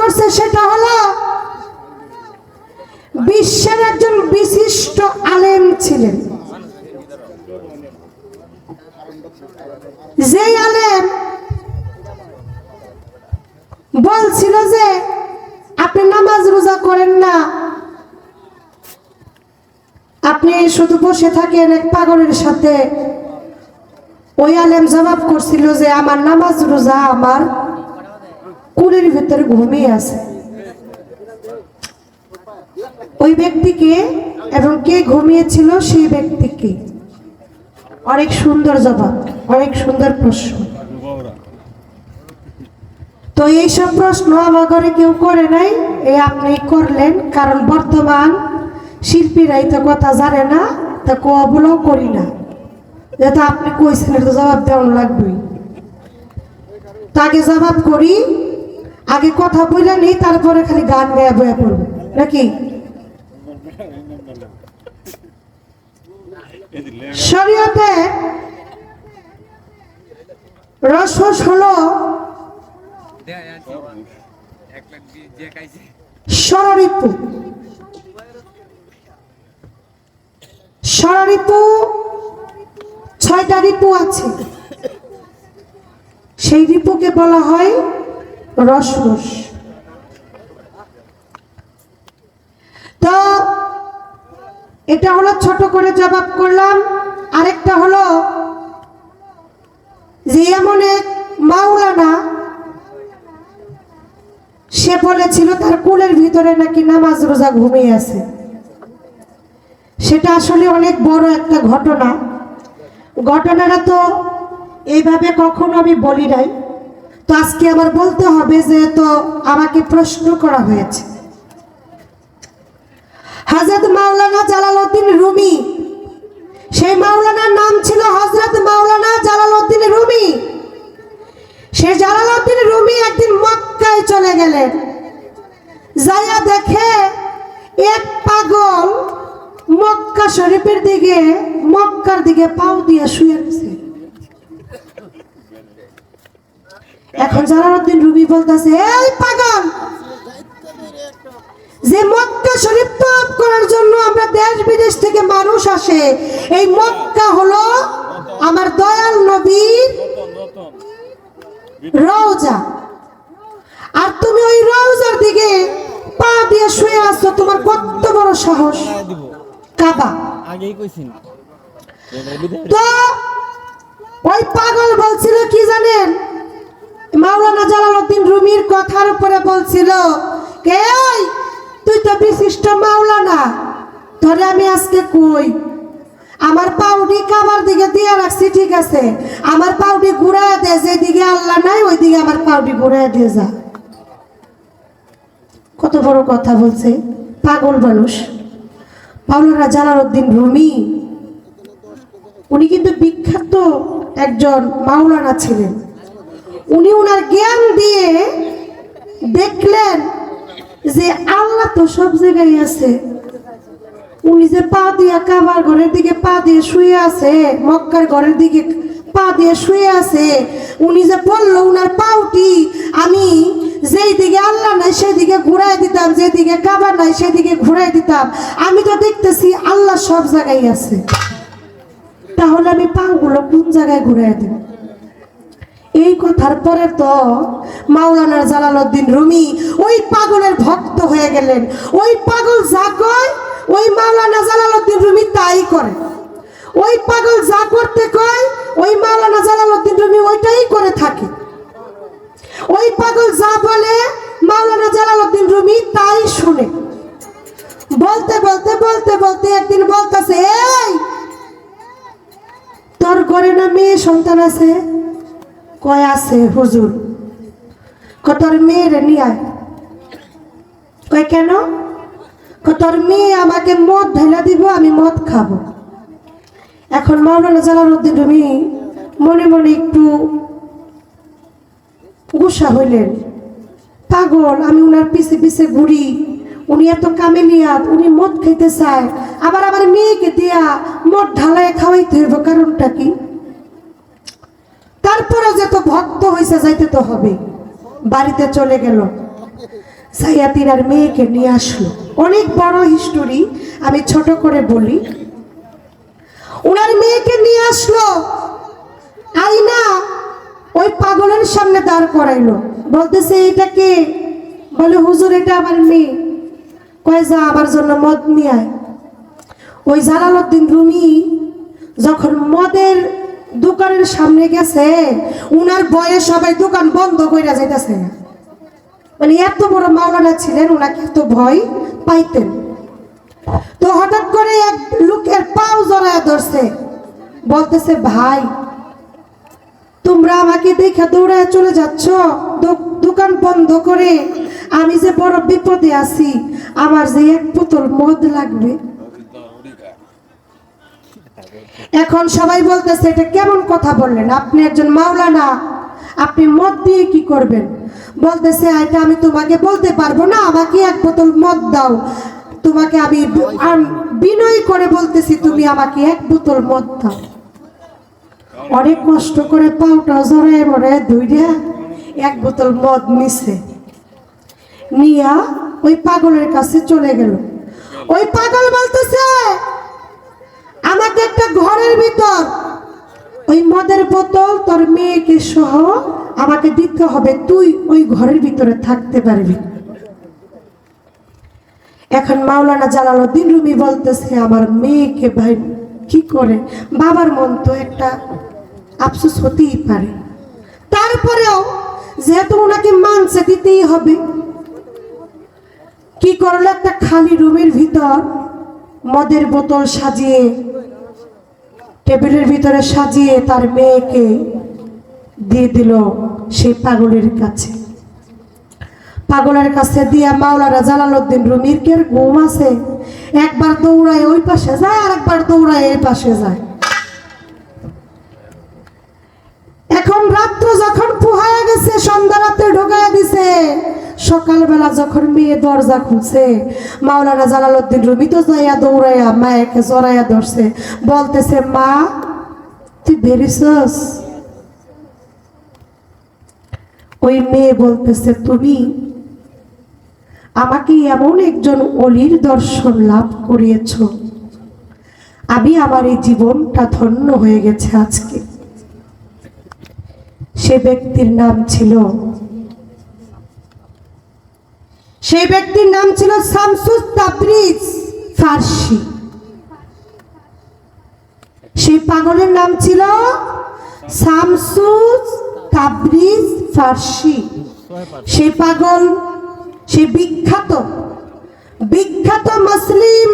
করছে সেটা হলো বিশ্বের একজন বিশিষ্ট আলেম ছিলেন। যেই আলেম বলছিল যে, আপনি নামাজ রোজা করেন না। আপনি শুধু বসে থাকেন এক পাগলের সাথে। ওই আলেম জবাব করছিল যে, আমার নামাজ রোজা আমার কুলের ভিতরে ঘুমিয়ে আছে। ওই ব্যক্তিকে এবং কে ঘুমিয়েছিল সেই ব্যক্তিকে। অনেক সুন্দর জবাব, অনেক সুন্দর প্রশ্ন। তো এইসব প্রশ্ন আমার কেউ করে নাই এই আপনি করলেন, কারণ বর্তমান শিল্পীরাই তো কথা জানে না, তা কবলও করি না। যেহেতু আপনি কইছেন এটা জবাব দেওয়ান লাগবেই। তাকে জবাব করি আগে কথা বলে নেই, তারপরে খালি গান গায়ে বয়ে পড়ব। নাকি? শরীয়তে রসস হলো ষড়ঋতু ষড়ঋতু ছয়টা ঋতু আছে। সেই ঋতুকে বলা হয় রসরস তো এটা হলো ছোট করে জবাব করলাম। আরেকটা হলো যে এমন এক মাওলানা, সে বলেছিল তার কুলের ভিতরে নাকি নামাজ রোজা ঘুমিয়ে আছে। সেটা আসলে অনেক বড় একটা ঘটনা। ঘটনাটা তো এইভাবে কখনো আমি বলি নাই। তো আজকে আবার বলতে হবে যে তো আমাকে প্রশ্ন করা হয়েছে। হজরত মাওলানা জালালউদ্দিন রুমি, সেই মাওলানার নাম ছিল হজরত মাওলানা জালালউদ্দিন রুমি। সে জালালউদ্দিন রুমি একদিন মক্কায় চলে গেলেন। যাইয়া দেখে এক পাগল মক্কা শরীফের দিকে, মক্কার দিকে পাও দিয়ে শুয়ে আছে এখন জালালউদ্দিন রুমি বলতেছে এই পাগল! যে মক্কা শরীফ তপ করার জন্য আমরা দেশ বিদেশ থেকে মানুষ আসে এই মক্কা হলো আমার দয়াল নবীর রওজা। আর তুমি ওই রওজার দিকে পা দিয়ে শুয়ে আসছো তোমার কত বড় সাহস। কাবা। আগেই কইছিন তো ওই পাগল বলছিল কি জানেন? মাওলানা জালালউদ্দিন রুমির কথার উপরে বলছিল, কে তুই তো বিশিষ্ট মাওলানা। ধরে আমি আজকে কই? আমার পাউডি কাবার দিকে দিয়ে রাখছি, ঠিক আছে? আমার পাউডি ঘুরায় দে, যেদিকে আল্লাহ নাই ওই দিকে আমার পাউডি ঘুরায় দিয়ে যা। কত বড় কথা বলছে, পাগল মানুষ। মাওলানা জালালউদ্দিন রুমি, উনি কিন্তু বিখ্যাত একজন মাওলানা ছিলেন। উনি ওনার জ্ঞান দিয়ে দেখলেন যে আল্লাহ তো সব জায়গায় আছে। উনি যে পা দিয়া কাবার ঘরের দিকে পা দিয়ে শুয়ে আছে, মক্কার ঘরের দিকে পা দিয়ে শুয়ে আছে, উনি যে বলল, উনার পাউটি আমি যেই দিকে আল্লাহ নাই সেই দিকে ঘুরাই দিতাম যেদিকে কাবার নাই সেদিকে ঘুরাই দিতাম। আমি তো দেখতেছি আল্লাহ সব জায়গায় আছে। তাহলে আমি পাগুলো কোন জায়গায় ঘুরাই দেব? এই কথার পরে তো মাওলানা জালালউদ্দিন রুমি ওই পাগলের ভক্ত হয়ে গেলেন। ওই পাগল যা কয়, ওই মাওলানা জালালউদ্দিন রুমি তাই করে। ওই পাগল যা করতে কয়, ওই মাওলানা জালালউদ্দিন রুমি ওইটাই করে থাকে। ওই পাগল যা বলে, মাওলানা জালালউদ্দিন রুমি তাই শুনে। বলতে বলতে বলতে বলতে একদিন বলতেছে, এই, তোর ঘরে না মেয়ে সন্তান আছে? কয় আছে হুজুর? ক তোর মেয়ের নিয়ে কয় কেন? তোর মেয়ে আমাকে মদ ঢেলা দিব, আমি মদ খাব। এখন মাওলানা জালালউদ্দিন রুমি মনে মনে একটু গুসা হইলেন। পাগল, আমি উনার পিছে পিছে ঘুরি। উনি এত কামেলিয়াত উনি মদ খাইতে চায়। আবার আমার মেয়েকে দিয়া মদ ঢালায় খাওয়াইতে হইব, কারণটা কি? তারপরে যে তো ভক্ত হয়েছে যাইতে তো হবে। বাড়িতে চলে গেল। সাইয়া তিনার মেয়েকে নিয়ে আসলো। অনেক বড় হিস্টোরি আমি ছোট করে বলি। ওনার মেয়েকে নিয়ে আসলো। আইনা ওই পাগলের সামনে দাঁড় করাইলো। বলতেছে এটা কে? বলে, হুজুর, এটা আমার মেয়ে। কয়, যা, আমার জন্য মদ নিয়ে আয়। ওই জালালউদ্দিন রুমি যখন মদের দোকানের সামনে গেছে, উনার বয়ে সবাই দোকান বন্ধ করে যাইতেছে। মানে এত বড় মাওলানা ছিলেন ওনাকে এত ভয় পাইতেন। তো হঠাৎ করে এক লোকের পাও জড়ায় ধরছে। বলতেছে, ভাই, তোমরা আমাকে দেখে দৌড়ায় চলে যাচ্ছ। দোকান বন্ধ করে আমি যে বড় বিপদে আছি, আমার যে এক বোতল মদ লাগবে এখন সবাই বলতেছে, এটা কেমন কথা বললেন? আপনি একজন মাওলানা। আপনি মদ দিয়ে কি করবেন? বলতেছে, এটা আমি তোমাকে বলতে পারব না, আমাকে এক বোতল মদ দাও। তোমাকে আমি বিনয় করে বলতেছি, তুমি আমাকে এক বোতল মদ দাও। অনেক কষ্ট করে পাউটা জড়ায় মরে ধুইরা এক বোতল মদ নিছে। নিয়া ওই পাগলের কাছে চলে গেল। ওই পাগল বলতেছে আমাকে একটা ঘরের ভিতর। ওই মদের বোতল, তোর মেয়েকে সহ আমাকে দিতে হবে। তুই ওই ঘরের ভিতরে থাকতে পারবি। এখন মাওলানা জালালউদ্দিন রুমি বলতেছে, আমার মেয়েকে ভাই কি করে? বাবার মন তো একটা আফসোস হতেই পারে। তারপরেও যেহেতু ওনাকে মানছে দিতেই হবে, কি করল একটা খালি রুমের ভিতর মদের বোতল সাজিয়ে, টেবিলের ভিতরে সাজিয়ে তার মেয়েকে দিয়ে দিল সেই পাগলের কাছে। পাগলের কাছে দিয়া মাওলানা জালালউদ্দিন রুমির কে ঘুম আছে। একবার দৌড়ায় ওই পাশে যায় আর একবার দৌড়ায় এই পাশে যায়। এখন রাত্র যখন পুহায়া গেছে সন্ধ্যা রাতে ঢোকায়া দিছে। সকালবেলা যখন মেয়ে দরজা খুলছে, মাওলানা জালালউদ্দিন রুমি তো যাইয়া দৌড়াইয়া মায়েকে জড়াইয়া ধরছে, বলতেছে, মা, তুই বেরিসস ওই মেয়ে বলতেছে, তুমি আমাকে এমন একজন অলির দর্শন লাভ করিয়েছ। আমি আমার এই জীবনটা ধন্য হয়ে গেছে আজকে। সে ব্যক্তির নাম ছিল সেই ব্যক্তির নাম ছিল শামসুস তাবরিজ ফার্সি। সেই পাগলের নাম ছিল শামসুস তাবরিজ ফার্সি। সেই পাগল সেই বিখ্যাত বিখ্যাত মুসলিম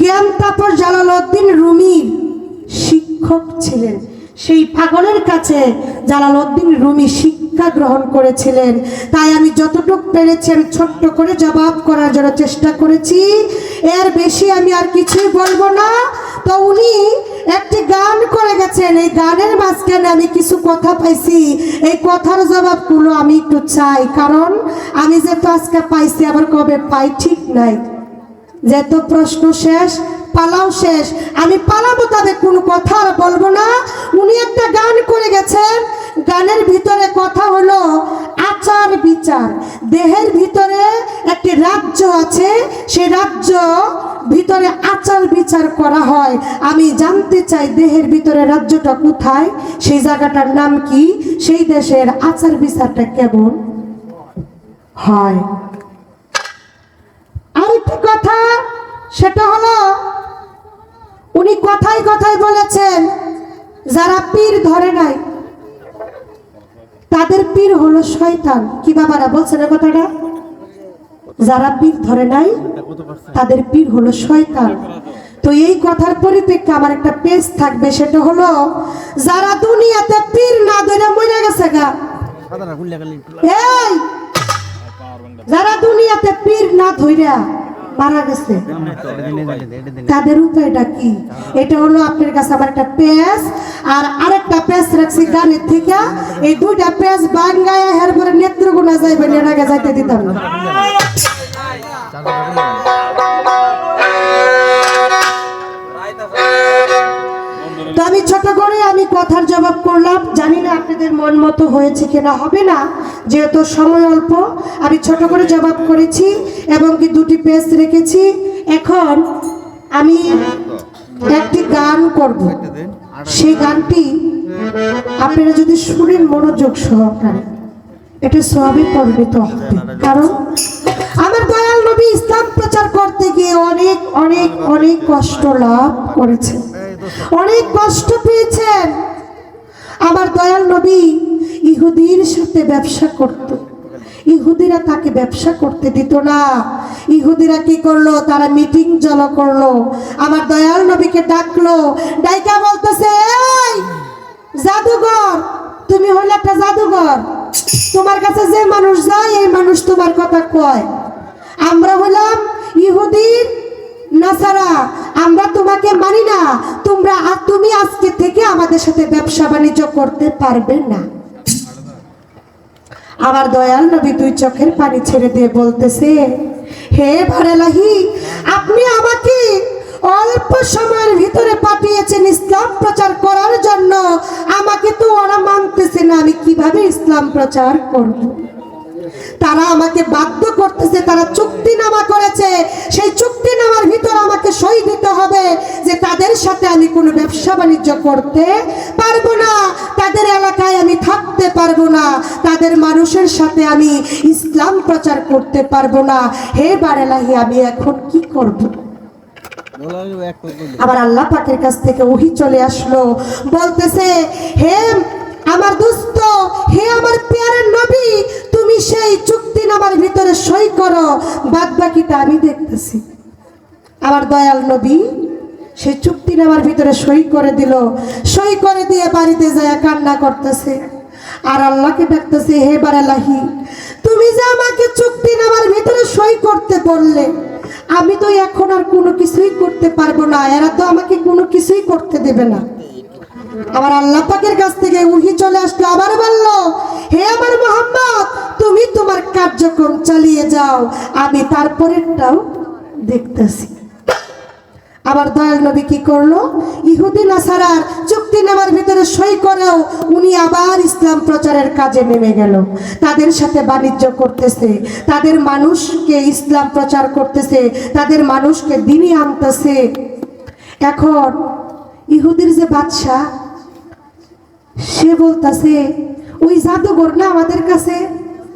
জ্ঞান তাপর জালালউদ্দিন রুমির শিক্ষক ছিলেন। সেই পাগলের কাছে জালালউদ্দিন রুমি শিক্ষা গ্রহণ করেছিলেন। তাই আমি যতটুক পেরেছি আমি ছোট্ট করে জবাব করার জন্য চেষ্টা করেছি। এর বেশি আমি আর কিছুই বলব না। তো উনি একটি গান করে গেছেন। এই গানের মাঝখানে আমি কিছু কথা পাইছি। এই কথার জবাবগুলো আমি একটু চাই। কারণ আমি যে তো আজকে পাইছি আবার কবে পাই ঠিক নাই। যেহেতু প্রশ্ন শেষ, পালাও শেষ। আমি পালাবো মোতাবেক ভিতরে কথা হলো আচার বিচার। দেহের ভিতরে একটি রাজ্য আছে, সে রাজ্য ভিতরে আচার বিচার করা হয়। আমি জানতে চাই দেহের ভিতরে রাজ্যটা কোথায়, সেই জায়গাটার নাম কি, সেই দেশের আচার বিচারটা কেমন? হয়। আরেকটি কথা, সেটা হলো, উনি কথাই কথাই বলেছেন, যারা পীর ধরে নাই পীর হলো শয়তান। কি বাবারা বলছেন এই কথাটা? যারা পীর ধরে নাই তাদের পীর হলো শয়তান। তো এই কথার পরিপ্রেক্ষে আমার একটা পেজ থাকবে সেটা হলো যারা দুনিয়াতে পীর না ধরে মরে গেছে গা। এই যারা দুনিয়াতে পীর না ধইরা মারা গেছে তাদের উপায়টা কি? এটা হলো আপনার কাছে আমার একটা পেজ আর আরেকটা পেজ রাখছি গানের থেকে। এই দুইটা পেজ বাঙ্গায় হের পরে নেত্রগুনা যাইবেন এর আগে যাইতে দিতাম না। তো আমি ছোট করে আমি কথার জবাব করলাম, জানি না আপনাদের মন মতো হয়েছে কিনা, হবে না, যেহেতু সময় অল্প, আমি ছোট করে জবাব করেছি এবং কি দুটি পেজ রেখেছি। এখন আমি একটি গান করব। সেই গানটি আপনারা যদি শুনেন মনোযোগ সহকারে, এটা সবই পরিণত হবে। কারণ আমার দয়াল নবী ইসলাম প্রচার করতে গিয়ে অনেক অনেক অনেক কষ্ট লাভ করেছেন। অনেক কষ্ট পেয়েছেন। আমার দয়াল নবী ইহুদির সাথে ব্যবসা করত। ইহুদিরা তাকে ব্যবসা করতে দিত না। ইহুদিরা কি করল? তারা মিটিং জল করল। আমার দয়াল নবীকে ডাকলো। ডাইকা বলতেছে জাদুঘর, তুমি হলে একটা জাদুঘর। তোমার কাছে যে মানুষ যায়, এই মানুষ তোমার কথা কয়। আমরা হলাম ইহুদির আমরা তোমাকে মানি না। তোমরা তুমি আজকে থেকে আমাদের সাথে ব্যবসা বাণিজ্য করতে পারবে না। আমার দয়াল নবী দুই চোখের পানি ছেড়ে দিয়ে বলতেছে, হে ভারেলাহি আপনি আমাকে অল্প সময়ের ভিতরে পাঠিয়েছেন ইসলাম প্রচার করার জন্য। আমাকে তো ওরা মানতেছে না, আমি কীভাবে ইসলাম প্রচার করব? তারা আমাকে বাধ্য করতেছে তারা চুক্তিনামা করেছে। সেই চুক্তিনামার ভিতর আমাকে সই দিতে হবে যে তাদের সাথে আমি কোনো ব্যবসা বাণিজ্য করতে পারব না তাদের এলাকায় আমি থাকতে পারব না তাদের মানুষের সাথে আমি ইসলাম প্রচার করতে পারব না। হে বারেলাহি আমি এখন কি করব? আবার আল্লাহ পাকের কাছ থেকে ওহি চলে আসলো। বলতেছে হে সই করো বাদ বাকিটা আমি দেখতেছি। আমার দয়াল নবী সেই চুক্তি নামার ভিতরে সই করে দিল। সই করে দিয়ে বাড়িতে যায় কান্না করতেছে। আর আল্লাহকে ডাকতেছে, হে বারালাহি, তুমি যে আমাকে চুক্তি নামার ভিতরে সই করতে বললে, আমি তো এখন আর কোনো কিছুই করতে পারব না। এরা তো আমাকে কোনো কিছুই করতে দেবে না। আমার আল্লাহ পাকের কাছ থেকে উহি চলে আসলো। আবার বলল, হে আমার মোহাম্মদ কার্যক্রম চালিয়ে যাও, আমি তারপরেরটাও দেখতেছি। আবার দয়াল নবী কি করল? ইহুদি নাসারার চুক্তি নেওয়ার ভিতরে সই করেও উনি আবার ইসলাম প্রচারের কাজে নেমে গেল। তাদের সাথে বাণিজ্য করতেছে, তাদের মানুষকে ইসলাম প্রচার করতেছে, তাদের মানুষকে দিনই আনতেছে। এখন ইহুদির যে বাদশাহ, সে বলতাছে, ওই জাদুঘর না আমাদের কাছে?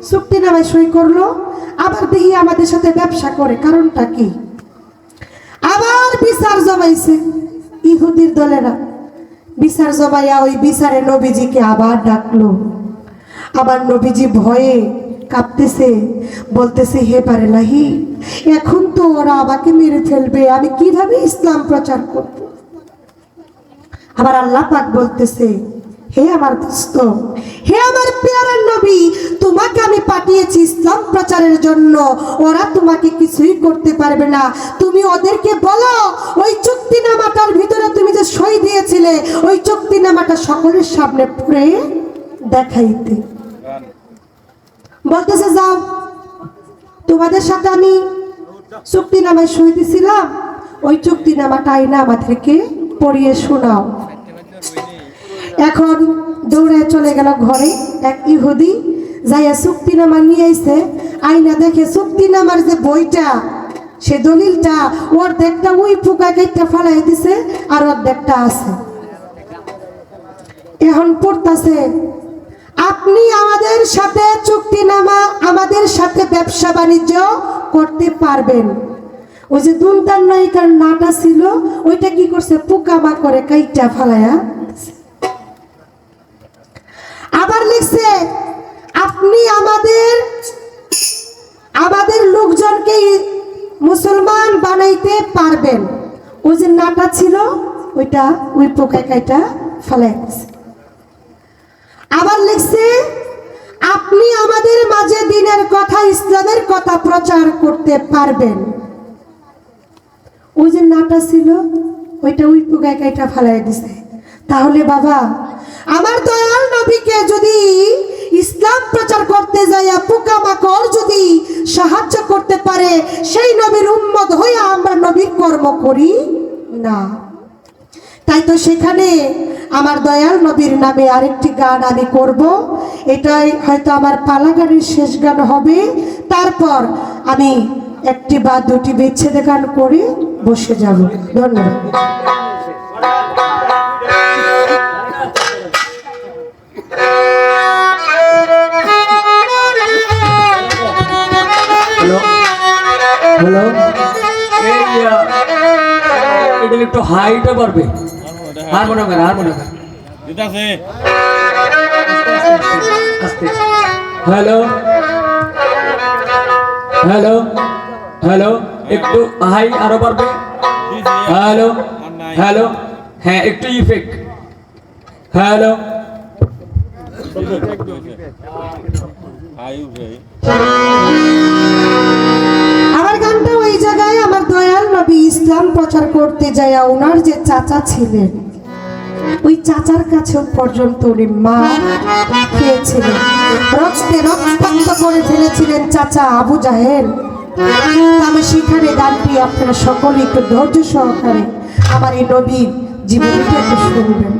চুক্তি নামায় সই করল, আবার দেখি আমাদের সাথে ব্যবসা করে, কারণটা কি? আবার বিচার জমাইছে ইহুদির দলেরা। বিচার জমাইয়া ওই বিচারে নবীজিকে আবার ডাকলো। আবার নবীজি ভয়ে কাঁপতেছে, বলতেছে, হে পারে নাহি, এখন তো ওরা আমাকে মেরে ফেলবে, আমি কীভাবে ইসলাম প্রচার করব? আবার আল্লাহ পাক বলতেছে, হে আমার দোস্ত, হে পেয়ারার নবী, তোমাকে আমি পাঠিয়েছি ইসলাম প্রচারের জন্য। ওরা তোমাকে কিছুই করতে পারবে না। তুমি ওদেরকে বলো, ওই চুক্তিনামাটার ভিতরে তুমি যে সই দিয়েছিলে, ওই চুক্তিনামাটা সকলের সামনে পড়ে দেখাইতে। বলতেছে, যাও, তোমাদের সাথে আমি চুক্তিনামায় সই দিছিলাম। ওই চুক্তিনামাটা আইনা আমাদেরকে পড়িয়ে শোনাও। এখন দৌড়ে চলে গেল ঘরে এক ইহুদি যাইয়া চুক্তিনামা নিয়ে আইছে। আইনা দেখে চুক্তিনামার যে বইটা, সে দলিলটা অর্ধেকটা ওই পোকা কেটটা ফালাই দিছে আর অর্ধেকটা আছে। এখন পড়তাছে, আপনি আমাদের সাথে চুক্তিনামা, আমাদের সাথে ব্যবসা বাণিজ্য করতে পারবেন। ওই যে দুমতার নায়িকার নাটা ছিল, ওইটা কি করছে? পোকামা করে কাইটা ফালায়া আবার লিখছে, আপনি আমাদের আমাদের লোকজনকে মুসলমান বানাইতে পারবেন। ওই যে নাটা ছিল, ওইটা ওই পোকা কাইটা ফালাই আবার লিখছে, আপনি আমাদের মাঝে দিনের কথা, ইসলামের কথা প্রচার করতে পারবেন। ওই যে নাটা ছিল, ওইটা ওই পোকায় কাইটা ফালাই দিছে। তাহলে বাবা আমার দয়াল নবীকে যদি ইসলাম প্রচার করতে যাইয়া পোকামাকড় যদি সাহায্য করতে পারে, সেই নবীর উম্মত হইয়া আমরা নবীর কর্ম করি না। তাই তো সেখানে আমার দয়াল নবীর নামে আরেকটি গান আমি করব। এটাই হয়তো আমার পালা গানের শেষ গান হবে। তারপর আমি একটি বা দুটি বিচ্ছেদে গান করে বসে যাব। ধন্যবাদ। একটু হাইটা পারবে harmonium harmonium hello hello hello একটু হাই আরও পারবে হ্যালো হ্যালো হ্যাঁ একটু ইফেক্ট। হ্যালো। আয়ু ইসলাম প্রচার করতে যায় ওনার যে চাচা ছিলেন, ওই চাচার কাছেও পর্যন্ত উনি মা খেয়েছিলেন। রক্তে রক্তাক্ত করে ফেলেছিলেন চাচা আবু জাহের আমি সেখানে গানটি আপনারা সকলে একটু ধৈর্য সহকারে আমার এই নবীর জীবনীটা শুনবেন।